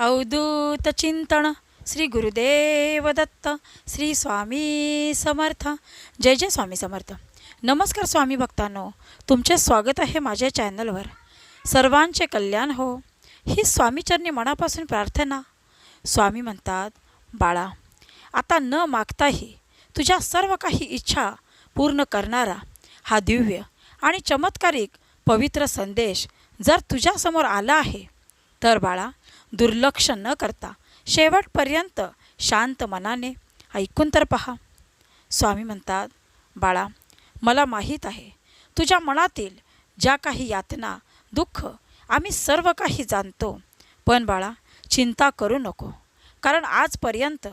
अवधूत चिंतन श्री गुरुदेव दत्त श्री स्वामी समर्थ. जय जय स्वामी समर्थ. नमस्कार स्वामी भक्तांनो तुमचे स्वागत आहे माझ्या चॅनलवर. सर्वांचे कल्याण हो. ही स्वामीचरणी मनापासून प्रार्थना. स्वामी म्हणतात बाळा आता न मागताही तुझ्या सर्व काही इच्छा पूर्ण करणारा हा दिव्य आणि चमत्कारिक पवित्र संदेश जर तुझ्यासमोर आला आहे तर बाळा दुर्लक्ष न करता शेवटपर्यंत शांत मनाने ऐकून तर पहा. स्वामी म्हणतात बाळा मला माहीत आहे तुझ्या मनातील ज्या काही यातना दुःख आम्ही सर्व काही जाणतो. पण बाळा चिंता करू नको कारण आजपर्यंत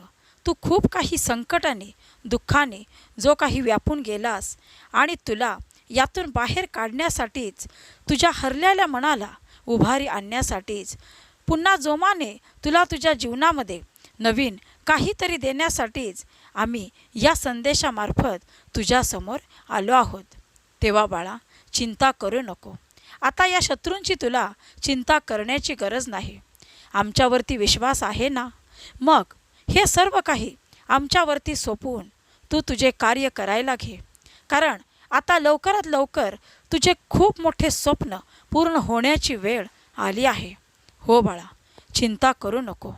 तू खूप काही संकटाने दुःखाने जो काही व्यापून गेलास आणि तुला यातून बाहेर काढण्यासाठीच तुझ्या हरलेल्या मनाला उभारी आणण्यासाठीच. पुन्हा जोमाने तुला तुझ्या जीवनामध्ये नवीन काहीतरी देण्यासाठीच आम्ही या संदेशामार्फत तुझ्यासमोर आलो आहोत. तेव्हा बाळा चिंता करू नको. आता या शत्रूंची तुला चिंता करण्याची गरज नाही. आमच्यावरती विश्वास आहे ना? मग हे सर्व काही आमच्यावरती सोपवून तू तुझे कार्य करायला घे. कारण आता लवकरात लवकर तुझे खूप मोठे स्वप्न पूर्ण होण्याची वेळ आली आहे. हो बाळा चिंता करू नको.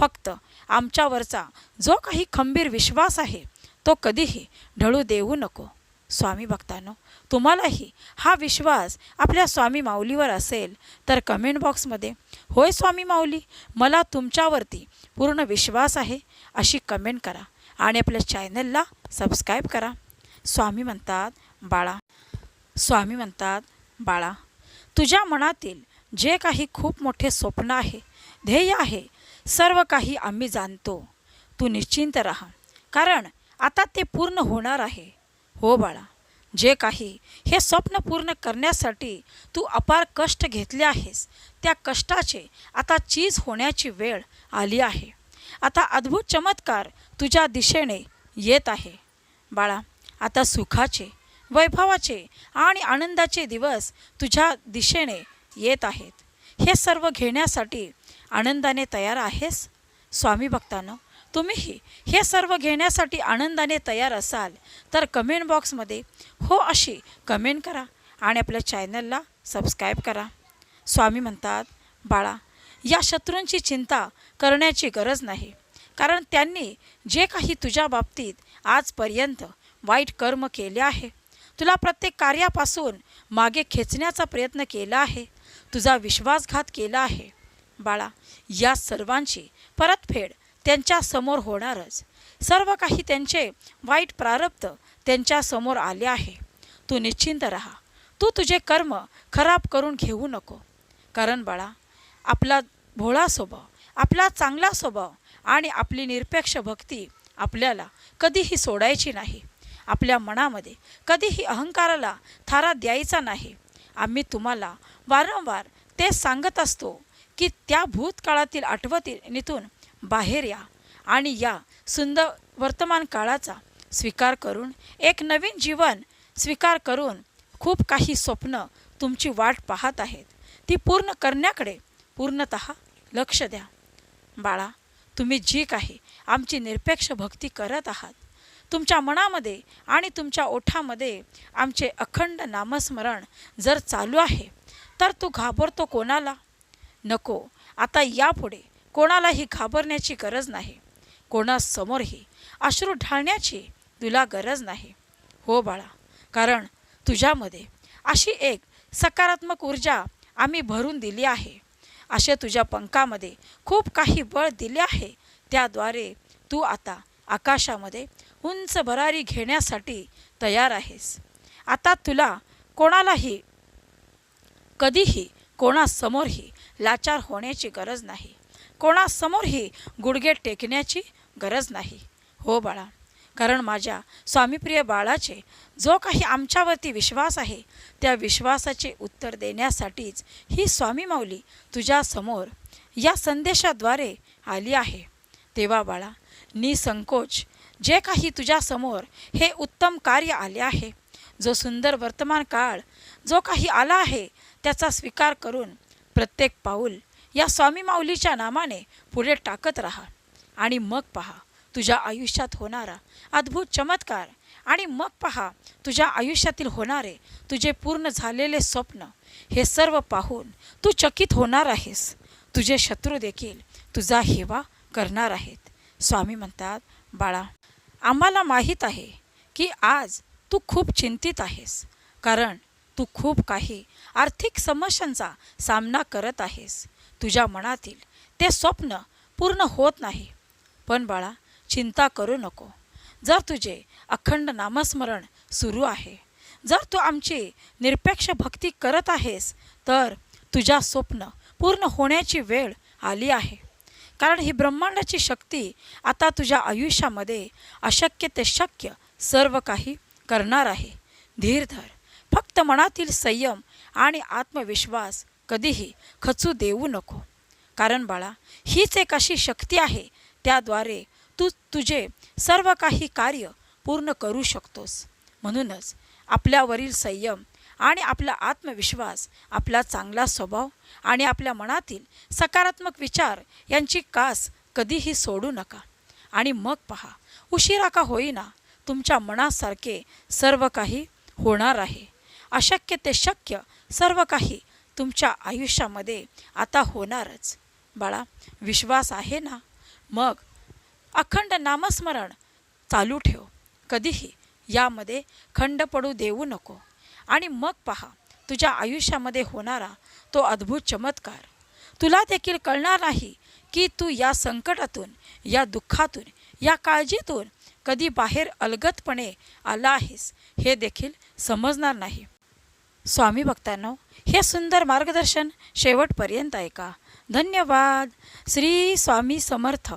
फक्त आमच्यावरचा जो काही खंबीर विश्वास आहे तो कधीही ढळू देऊ नको. स्वामी भक्तांनो तुम्हालाही हा विश्वास आपल्या स्वामी माऊलीवर असेल तर कमेंट बॉक्समध्ये होय स्वामी माऊली मला तुमच्यावरती पूर्ण विश्वास आहे अशी कमेंट करा आणि आपल्या चॅनलला सबस्क्राईब करा. स्वामी म्हणतात बाळा. स्वामी म्हणतात बाळा तुझ्या मनातील जे काही खूप मोठे स्वप्न आहे ध्येय आहे सर्व काही आम्ही जाणतो. तू निश्चिंत राहा. कारण आता ते पूर्ण होणार आहे. हो बाळा जे काही हे स्वप्न पूर्ण करण्यासाठी तू अपार कष्ट घेतले आहेस त्या कष्टाचे आता चीज होण्याची वेळ आली आहे. आता अद्भुत चमत्कार तुझ्या दिशेने येत आहे. बाळा आता सुखाचे वैभवाचे आणि आनंदाचे दिवस तुझ्या दिशेने येत आहेत. हे सर्व घेण्यासाठी आनंदाने तयार आहेस? स्वामी भक्तांनो तुम्हीही हे सर्व घेण्यासाठी आनंदाने तयार असाल तर कमेंट बॉक्समध्ये हो अशी कमेंट करा आणि आपल्या चॅनलला सबस्क्राईब करा. स्वामी म्हणतात बाळा या शत्रूंची चिंता करण्याची गरज नाही. कारण त्यांनी जे काही तुझ्या बाबतीत आजपर्यंत वाईट कर्म केले आहे तुला प्रत्येक कार्यापासून मागे खेचण्याचा प्रयत्न केला आहे. तुझा विश्वासघात केला आहे. बाळा या सर्वांची परतफेड त्यांच्यासमोर होणारच. सर्व काही त्यांचे वाईट प्रारब्ध त्यांच्यासमोर आले आहे. तू निश्चिंत राहा. तू तुझे कर्म खराब करून घेऊ नको. कारण बाळा आपला भोळा स्वभाव आपला चांगला स्वभाव आणि आपली निरपेक्ष भक्ती आपल्याला कधीही सोडायची नाही. आपल्या मनामध्ये कधीही अहंकाराला थारा द्यायचा नाही. आम्ही तुम्हाला वारंवार ते सांगत असतो की त्या भूतकाळातील आठवणीतून बाहेर या आणि या सुंदर वर्तमान काळाचा स्वीकार करून एक नवीन जीवन स्वीकार करून खूप काही स्वप्न तुमची वाट पाहत आहेत. ती पूर्ण करण्याकडे पूर्णत लक्ष द्या. बाळा तुम्ही जी काही आमची निरपेक्ष भक्ती करत आहात तुमच्या मनामध्ये आणि तुमच्या ओठामध्ये आमचे अखंड नामस्मरण जर चालू आहे तर तू घाबरतो कोणाला? नको. आता यापुढे कोणालाही घाबरण्याची गरज नाही. कोणासमोरही अश्रू ढाळण्याची तुला गरज नाही. हो बाळा कारण तुझ्यामध्ये अशी एक सकारात्मक ऊर्जा आम्ही भरून दिली आहे. असे तुझ्या पंखामध्ये खूप काही बळ दिले आहे. त्याद्वारे तू आता आकाशामध्ये उंच भरारी घेण्यासाठी तयार आहेस. आता तुला कोणालाही कधीही कोणासमोरही लाचार होण्याची गरज नाही. कोणासमोरही गुडघे टेकण्याची गरज नाही. हो बाळा कारण माझ्या स्वामीप्रिय बाळाचे जो काही आमच्यावरती विश्वास आहे त्या विश्वासाचे उत्तर देण्यासाठीच ही स्वामी माऊली तुझ्यासमोर या संदेशाद्वारे आली आहे. तेव्हा बाळा निसंकोच जे काही तुझ्यासमोर हे उत्तम कार्य आले आहे जो सुंदर वर्तमान काळ जो काही आला आहे त्याचा स्वीकार करून प्रत्येक पाऊल या स्वामी माऊलीच्या नामाने पुढे टाकत राहा आणि मग पहा तुझ्या आयुष्यात होणारा अद्भुत चमत्कार आणि मग पहा तुझ्या आयुष्यातील होणारे तुझे पूर्ण झालेले स्वप्न हे सर्व पाहून तू चकित होणार आहेस. तुझे शत्रू देखील तुझा हेवा करणार आहेत. स्वामी म्हणतात बाळा आम्हाला माहीत आहे की आज तू खूप चिंतित आहेस कारण तू खूप काही आर्थिक समस्यांचा सामना करत आहेस. तुझ्या मनातील ते स्वप्न पूर्ण होत नाही. पण बाळा चिंता करू नको. जर तुझे अखंड नामस्मरण सुरू आहे जर तू आमची निरपेक्ष भक्ती करत आहेस तर तुझ्या स्वप्न पूर्ण होण्याची वेळ आली आहे. कारण ही ब्रह्मांडाची शक्ती आता तुझ्या आयुष्यामध्ये अशक्य ते शक्य सर्व काही करणार आहे. धीर धर. फक्त मनातील संयम आणि आत्मविश्वास कधीही खचू देऊ नको. कारण बाळा हीच एक अशी शक्ती आहे त्याद्वारे तू तुझे सर्व काही कार्य पूर्ण करू शकतोस. म्हणूनच आपल्यावरील संयम आणि आपला आत्मविश्वास आपला चांगला स्वभाव आणि आपल्या मनातील सकारात्मक विचार यांची कास कधीही सोडू नका. आणि मग पहा उशिरा का होईना तुमच्या मनासारखे सर्व काही होणार आहे. अशक्य ते शक्य सर्व काही तुमच्या आयुष्यामध्ये आता होणारच. बाळा विश्वास आहे ना? मग अखंड नामस्मरण चालू ठेव. कधीही यामध्ये खंड पडू देऊ नको. आणि मग पहा तुझ्या आयुष्यामध्ये होणारा तो अद्भुत चमत्कार. तुला देखील कळणार नाही की तू या संकटातून या दुःखातून या काळजीतून कधी बाहेर अलगतपणे आला आहेस हे देखील समजणार नाही. स्वामी भक्तांनो हे सुंदर मार्गदर्शन शेवटपर्यंत ऐका. धन्यवाद. श्री स्वामी समर्थ.